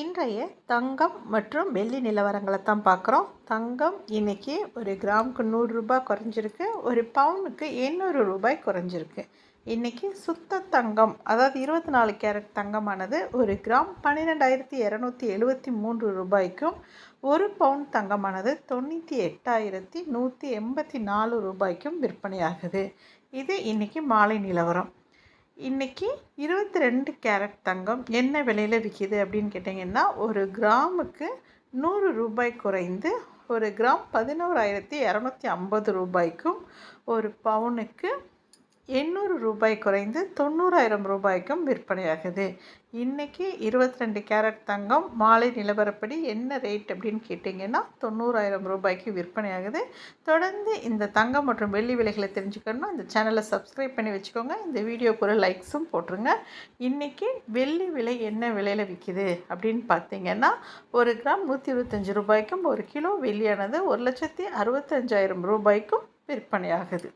இன்றைய தங்கம் மற்றும் வெள்ளி நிலவரங்களை தான் பார்க்குறோம். தங்கம் இன்றைக்கி ஒரு கிராமுக்கு நூறுரூபா குறைஞ்சிருக்கு. ஒரு பவுனுக்கு எண்ணூறு ரூபாய் குறைஞ்சிருக்கு. இன்றைக்கி சுத்த தங்கம் அதாவது இருபத்தி நாலு கேரட் தங்கமானது ஒரு கிராம் பன்னிரெண்டாயிரத்தி இரநூத்தி எழுபத்தி மூன்று ரூபாய்க்கும் ஒரு பவுன் தங்கமானது தொண்ணூற்றி எட்டாயிரத்தி நூற்றி எண்பத்தி நாலு ரூபாய்க்கும் விற்பனையாகுது. இது இன்றைக்கி மாலை நிலவரம். இன்றைக்கி இருபத்தி ரெண்டு கேரட் தங்கம் என்ன விலையில் விற்கிது அப்படின்னு கேட்டிங்கன்னா ஒரு கிராமுக்கு நூறு ரூபாய் குறைந்து ஒரு கிராம் பதினோராயிரத்தி இரநூத்தி ஐம்பது ரூபாய்க்கும் ஒரு பவுனுக்கு எண்ணூறு ரூபாய் குறைந்து தொண்ணூறாயிரம் ரூபாய்க்கும் விற்பனையாகுது. இன்றைக்கி இருபத்தி ரெண்டு கேரட் தங்கம் மாலை நிலவரப்படி என்ன ரேட் அப்படின்னு கேட்டிங்கன்னா தொண்ணூறாயிரம் ரூபாய்க்கு விற்பனையாகுது. தொடர்ந்து இந்த தங்கம் மற்றும் வெள்ளி விலைகளை தெரிஞ்சுக்கணும்னா இந்த சேனலை சப்ஸ்கிரைப் பண்ணி வச்சுக்கோங்க. இந்த வீடியோக்கு ஒரு லைக்ஸும் போட்டுருங்க. இன்றைக்கி வெள்ளி விலை என்ன விலையில் விற்கிது அப்படின்னு பார்த்தீங்கன்னா ஒரு கிராம் நூற்றி இருபத்தஞ்சி ரூபாய்க்கும் ஒரு கிலோ வெள்ளியானது ஒரு லட்சத்தி அறுபத்தஞ்சாயிரம் ரூபாய்க்கும் விற்பனையாகுது.